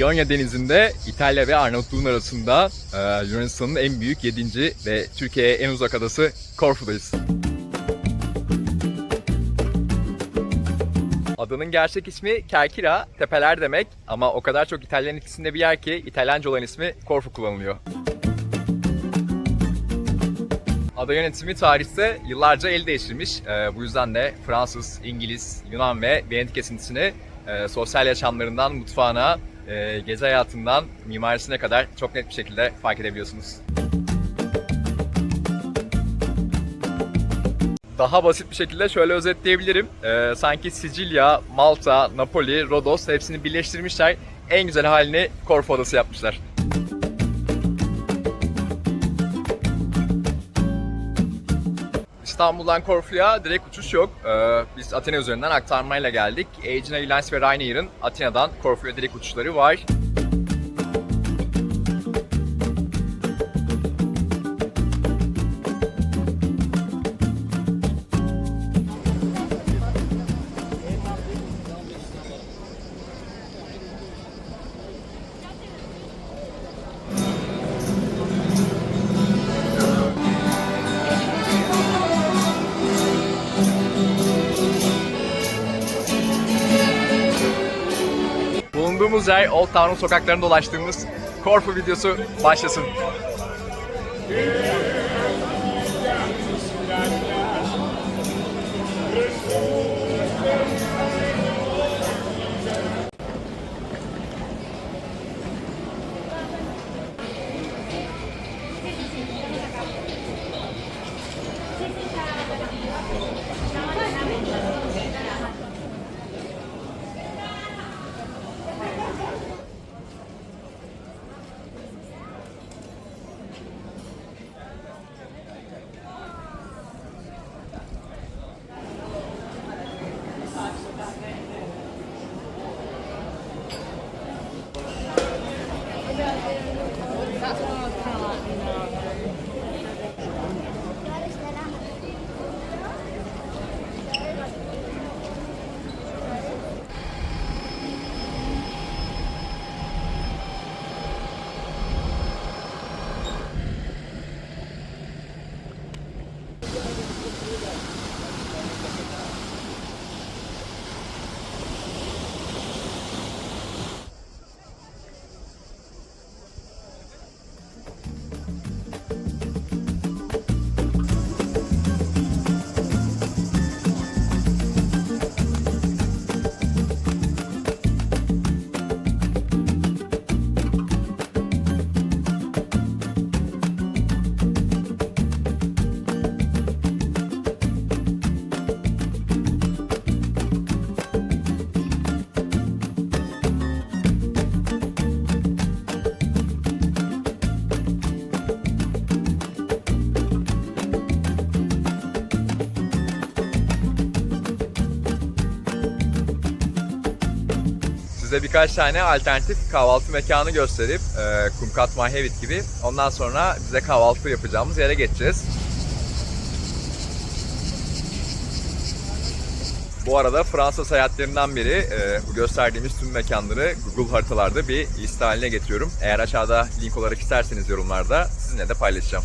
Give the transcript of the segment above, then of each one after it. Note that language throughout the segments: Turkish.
İonya Denizi'nde İtalya ve Arnavutluğun arasında e, Yunanistan'ın en büyük 7. ve Türkiye'ye en uzak adası Korfu'dayız. Adanın gerçek ismi Kerkira, tepeler demek ama o kadar çok İtalyan etkisinde bir yer ki İtalyanca olan ismi Korfu kullanılıyor. Ada yönetimi tarihte yıllarca el değiştirmiş. Ee, bu yüzden de Fransız, İngiliz, Yunan ve Venedik esintisini e, sosyal yaşamlarından mutfağına, e, gezi hayatından mimarisine kadar çok net bir şekilde fark edebiliyorsunuz. Daha basit bir şekilde şöyle özetleyebilirim. Ee, sanki Sicilya, Malta, Napoli, Rodos hepsini birleştirmişler. En güzel halini Korfu Adası yapmışlar. İstanbul'dan Korfu'ya direkt uçuş yok. Ee, biz Atina üzerinden aktarmayla geldik. Aegean Airlines ve Ryanair'ın Atina'dan Korfu'ya direkt uçuşları var. Yer Old Town'un sokaklarında dolaştığımız Korfu videosu başlasın. That's what I was kind of like, you know. Birkaç tane alternatif kahvaltı mekanı gösterip e, Kumkat Mahevit gibi ondan sonra bize kahvaltı yapacağımız yere geçeceğiz. Bu arada Fransa seyahatlerinden biri e, bu gösterdiğimiz tüm mekanları Google haritalarda bir liste haline getiriyorum. Eğer aşağıda link olarak isterseniz yorumlarda sizinle de paylaşacağım.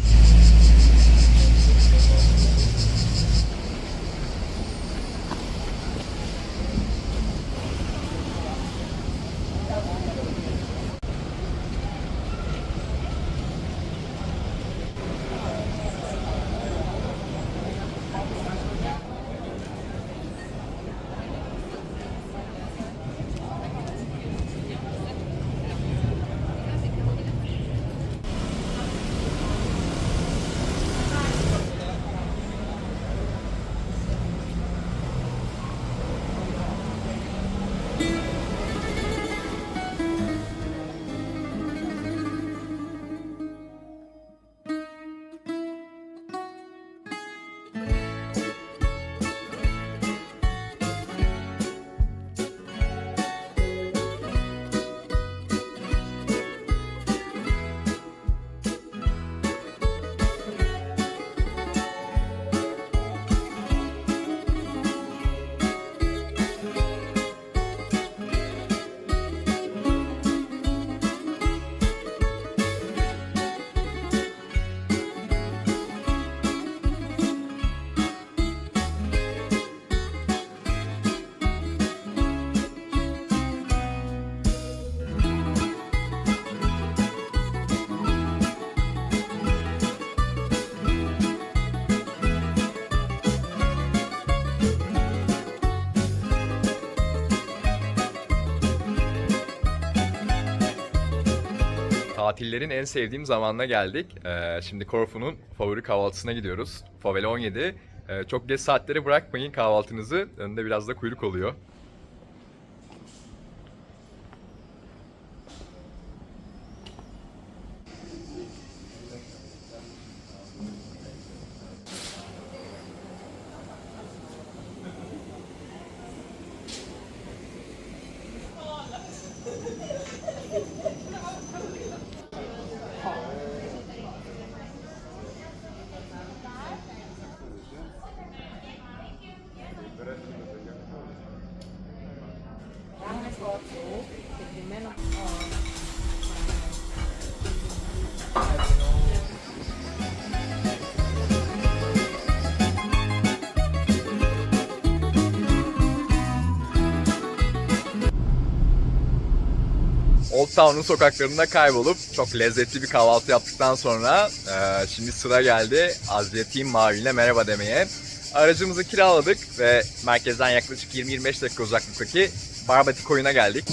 Tatillerin en sevdiğim zamanına geldik. Ee, şimdi Korfu'nun favori kahvaltısına gidiyoruz. Favela 17. Ee, çok geç saatlere bırakmayın kahvaltınızı. Önünde biraz da kuyruk oluyor. Old Town'un sokaklarında kaybolup çok lezzetli bir kahvaltı yaptıktan sonra e, şimdi sıra geldi Azriyetin Mavi'ne merhaba demeye. Aracımızı kiraladık ve merkezden yaklaşık 20-25 dakika uzaklıktaki Barbati koyuna geldik.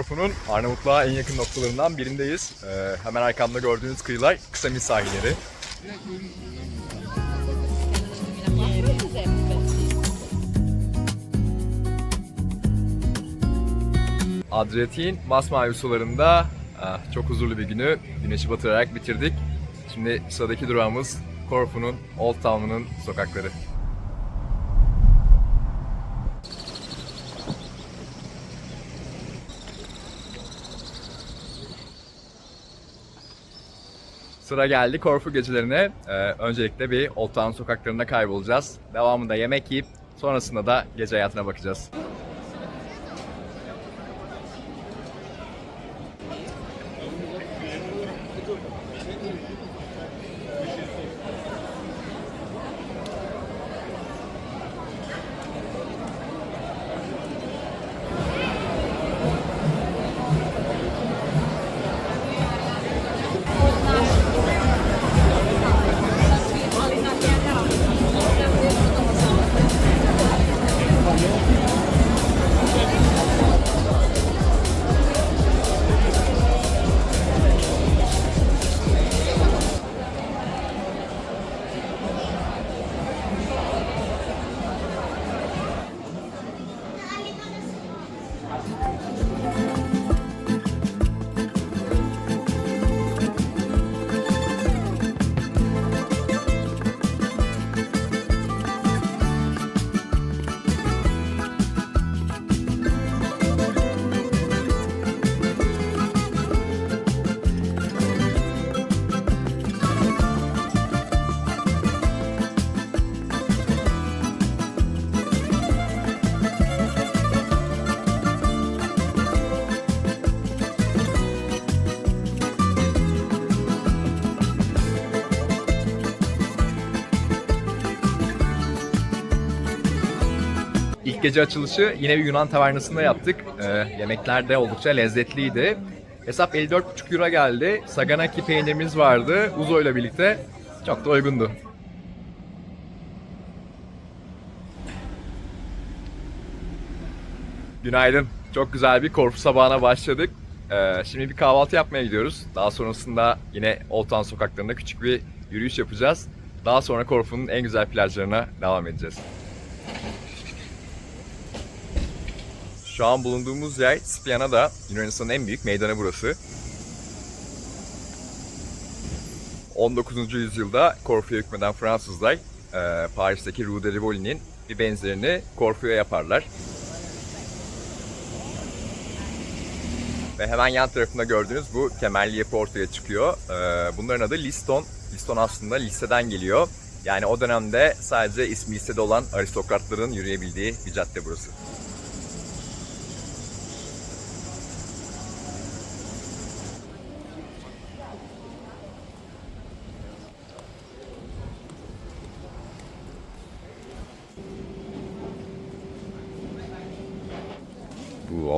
Korfu'nun Arnavutluğa en yakın noktalarından birindeyiz. E, hemen arkamda gördüğünüz kıyılar Kısamil sahilleri. Adriyatik'in masmavi sularında ah, çok huzurlu bir günü güneşi batırarak bitirdik. Şimdi sıradaki durağımız Korfu'nun Old Town'unun sokakları. Sıra geldi Korfu gecelerine. Ee, öncelikle bir Old Town sokaklarında kaybolacağız. Devamında yemek yiyip sonrasında da gece hayatına bakacağız. Gece açılışı yine bir Yunan tavernasında yaptık. Ee, yemekler de oldukça lezzetliydi. Hesap 54,5 euro geldi. Saganaki peynirimiz vardı. Uzo ile birlikte. Çok da uygundu. Günaydın. Çok güzel bir Korfu sabahına başladık. Ee, şimdi bir kahvaltı yapmaya gidiyoruz. Daha sonrasında yine Old Town sokaklarında küçük bir yürüyüş yapacağız. Daha sonra Korfu'nun en güzel plajlarına devam edeceğiz. Şu an bulunduğumuz yer Spiana'da. Yunanistan'ın en büyük meydanı burası. 19. yüzyılda Korfu'ya hükmeden Fransızlar e, Paris'teki Rue de Rivoli'nin bir benzerini Korfu'ya yaparlar. Ve hemen yan tarafında gördüğünüz bu temelli yapı ortaya çıkıyor. E, bunların adı Liston. Liston aslında liseden geliyor. Yani o dönemde sadece ismi listede olan aristokratların yürüyebildiği bir cadde burası.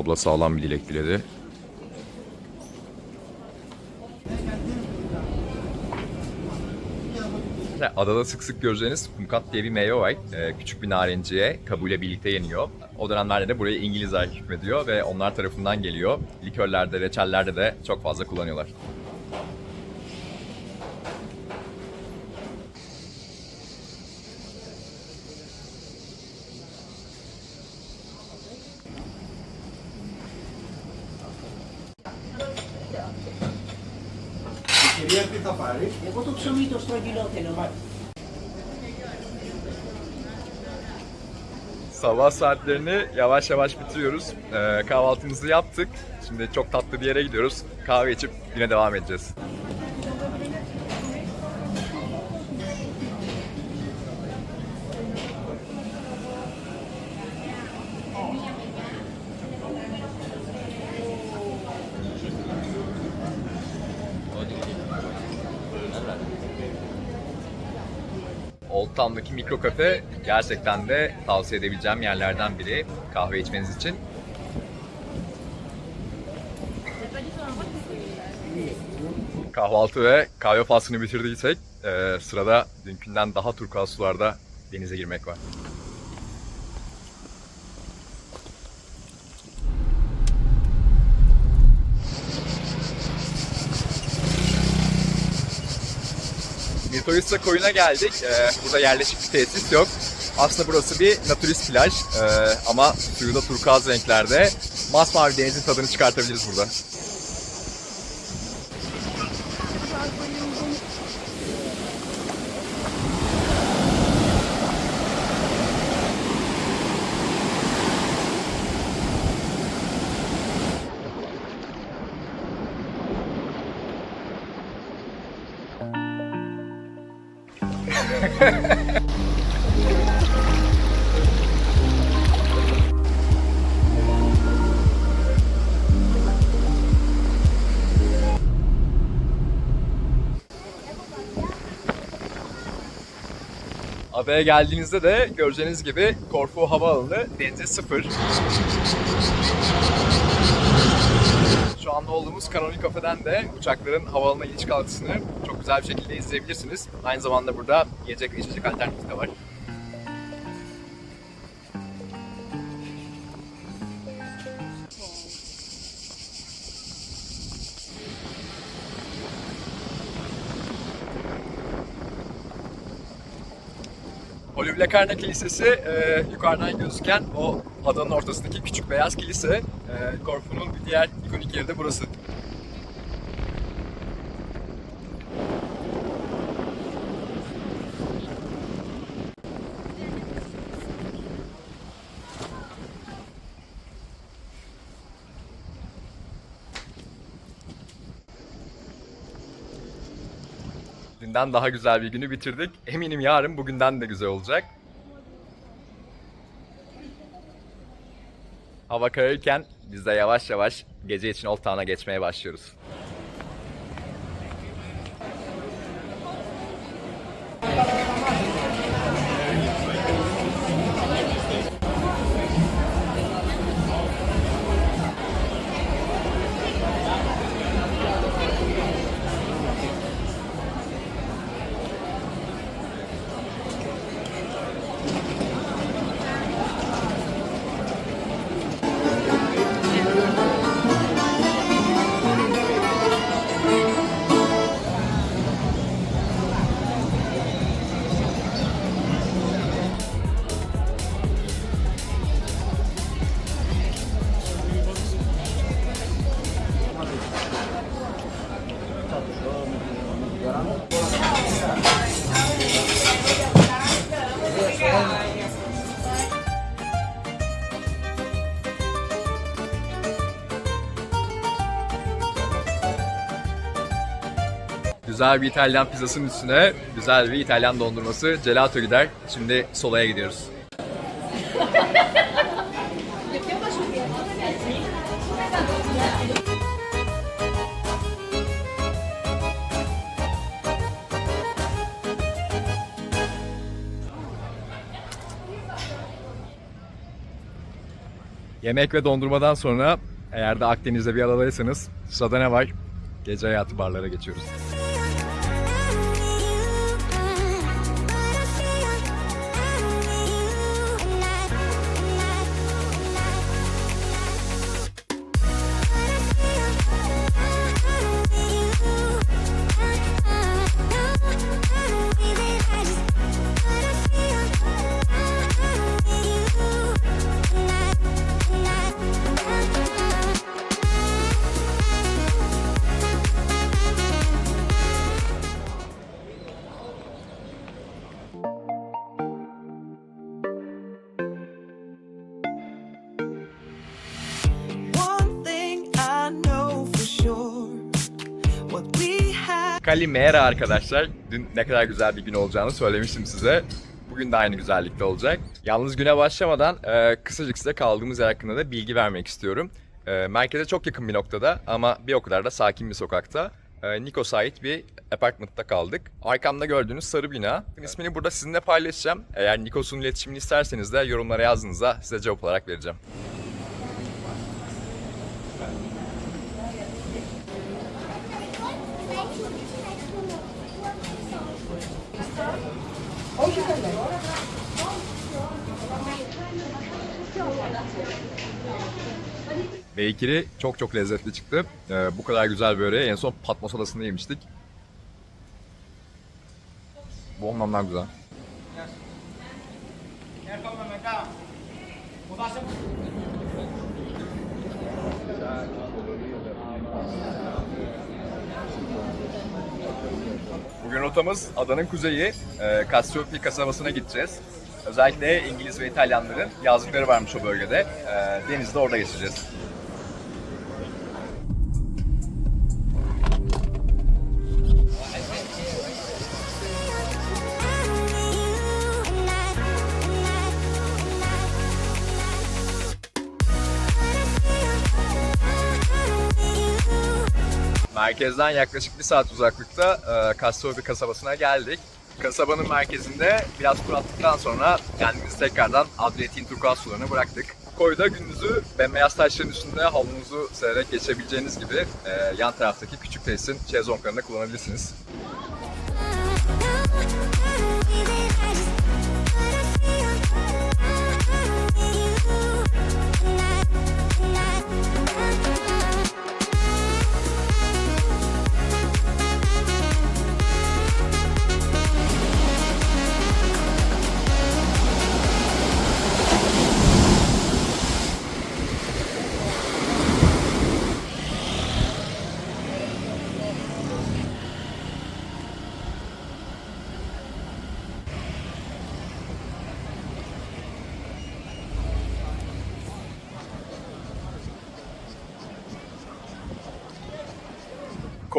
Abla sağlam bir dilek diledi. Adada sık sık göreceğiniz kumkat diye bir meyve var. Ee, küçük bir narenciye kabuğuyla birlikte yeniyor. O dönemlerde de buraya İngilizler hükmediyor ve onlar tarafından geliyor. Likörlerde, reçellerde de çok fazla kullanıyorlar. Εγώ το ψωμί το στρογγυλό θέλω. Sabah saatlerini yavaş yavaş bitiriyoruz. Ee, kahvaltımızı yaptık. Şimdi çok tatlı bir yere gidiyoruz. Kahve içip yine devam edeceğiz. Old Town'daki mikro kafe gerçekten de tavsiye edebileceğim yerlerden biri kahve içmeniz için. Kahvaltı ve kahve faslını bitirdiysek eee, sırada dünkünden daha turkuaz sularda denize girmek var. Mirtorista koyuna geldik. Ee, burada yerleşik bir tesis yok. Aslında burası bir naturist plaj Ee, ama suyu da turkuaz renklerde. Masmavi denizin tadını çıkartabiliriz burada. Adaya geldiğinizde de göreceğiniz gibi Korfu Havaalanı denize sıfır. Şu anda olduğumuz Kanoni Kafe'den de uçakların havaalanına iniş kalkışını çok güzel bir şekilde izleyebilirsiniz. Aynı zamanda burada yiyecek ve içecek alternatifi de var. Lacarne Kilisesi e, yukarıdan gözüken o adanın ortasındaki küçük beyaz kilise. E, Korfu'nun bir diğer ikonik yeri de burası. Dünden daha güzel bir günü bitirdik. Eminim yarın bugünden de güzel olacak. Hava kararırken biz de yavaş yavaş gece için Old geçmeye başlıyoruz. Güzel bir İtalyan pizzasının üstüne güzel bir İtalyan dondurması gelato gider. Şimdi Sola'ya gidiyoruz. Yemek ve dondurmadan sonra eğer de Akdeniz'de bir aradaysanız sırada ne var? Gece hayatı barlara geçiyoruz. Kalimera arkadaşlar. Dün ne kadar güzel bir gün olacağını söylemiştim size. Bugün de aynı güzellikte olacak. Yalnız güne başlamadan e, kısacık size kaldığımız yer hakkında da bilgi vermek istiyorum. E, merkeze çok yakın bir noktada ama bir o kadar da sakin bir sokakta. E, Nikos'a ait bir apartmantta kaldık. Arkamda gördüğünüz sarı bina. İsmini burada sizinle paylaşacağım. Eğer Nikos'un iletişimini isterseniz de yorumlara yazdığınızda size cevap olarak vereceğim. Beykiri çok çok lezzetli çıktı. Ee, bu kadar güzel böreği en son Patmos Adası'nda yemiştik. Bu ondan güzel. Bugün rotamız adanın kuzeyi, e, Cassiope kasabasına gideceğiz. Özellikle İngiliz ve İtalyanların yazlıkları varmış o bölgede. E, denizde orada geçeceğiz. Merkezden yaklaşık bir saat uzaklıkta e, Castrobi kasabasına geldik. Kasabanın merkezinde biraz tur attıktan sonra kendimizi tekrardan Adriyatik'in turkuaz sularına bıraktık. Koyda gündüzü bembeyaz taşların üstünde havlunuzu sererek geçebileceğiniz gibi e, yan taraftaki küçük tesisin şezlonglarını kullanabilirsiniz.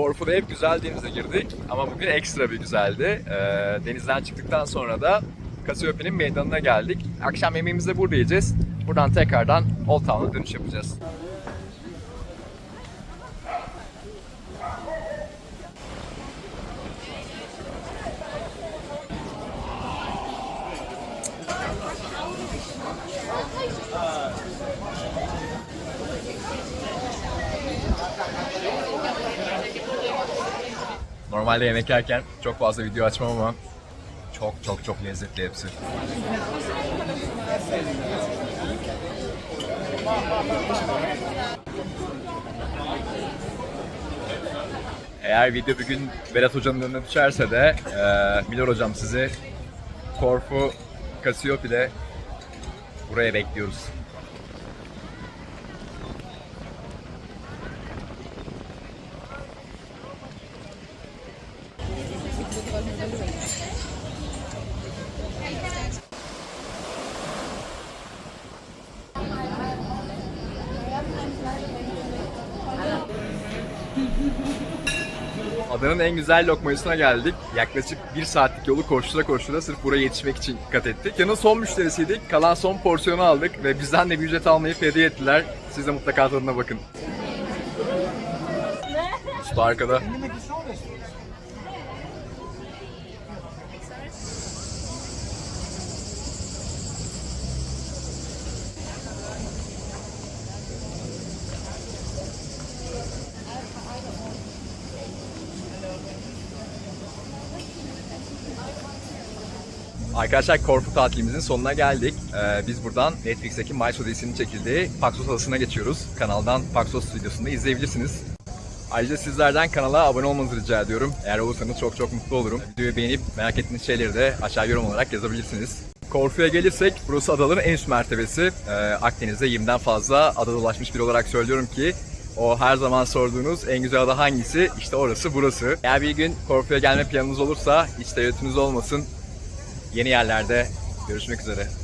Korfu'da hep güzel denize girdik ama bugün ekstra bir güzeldi. Ee, denizden çıktıktan sonra da Kasiope'nin meydanına geldik. Akşam yemeğimizi burada yiyeceğiz. Buradan tekrardan Old Town'a dönüş yapacağız. Normalde yemek yerken çok fazla video açmam ama çok çok çok lezzetli hepsi. Eğer video bir gün Berat Hoca'nın önüne düşerse de eee Milor Hocam sizi Korfu Kasiopi'de buraya bekliyoruz. Adanın en güzel lokmacısına geldik. Yaklaşık bir saatlik yolu koştura koştura sırf buraya yetişmek için dikkat ettik. Yanın son müşterisiydik. Kalan son porsiyonu aldık ve bizden de bir ücret almayıp hediye ettiler. Siz de mutlaka tadına bakın. Usta arkada. Arkadaşlar Korfu tatilimizin sonuna geldik. Ee, biz buradan Netflix'teki My Odyssey'nin çekildiği Paxos Adası'na geçiyoruz. Kanaldan Paxos videosunu izleyebilirsiniz. Ayrıca sizlerden kanala abone olmanızı rica ediyorum. Eğer olursanız çok çok mutlu olurum. Videoyu beğenip merak ettiğiniz şeyleri de aşağı yorum olarak yazabilirsiniz. Korfu'ya gelirsek burası adaların en üst mertebesi. Ee, Akdeniz'de 20'den fazla ada dolaşmış biri olarak söylüyorum ki o her zaman sorduğunuz en güzel ada hangisi? İşte orası burası. Eğer bir gün Korfu'ya gelme planınız olursa hiç tereddütünüz olmasın. Yeni yerlerde görüşmek üzere.